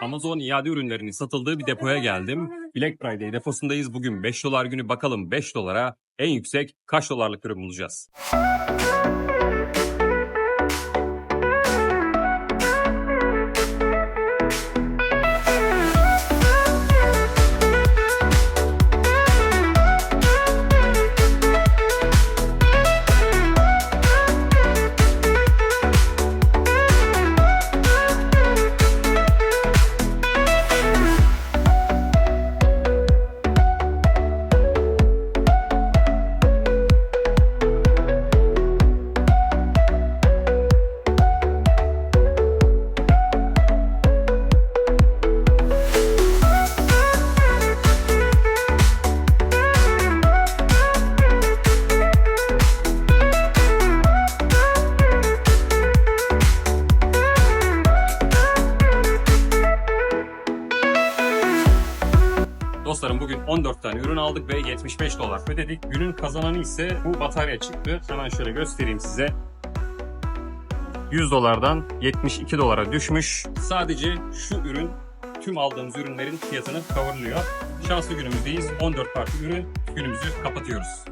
Amazon iade ürünlerinin satıldığı bir depoya geldim. Black Friday deposundayız. Bugün 5 dolar günü. Bakalım 5 dolara en yüksek kaç dolarlık ürün bulacağız? Dostlarım bugün 14 tane ürün aldık ve 75 dolar ödedik. Günün kazananı ise bu batarya çıktı. Hemen şöyle göstereyim size. 100 dolardan 72 dolara düşmüş. Sadece şu ürün tüm aldığımız ürünlerin fiyatını coverlıyor. Şanslı günümüzdeyiz. 14 farklı ürün günümüzü kapatıyoruz.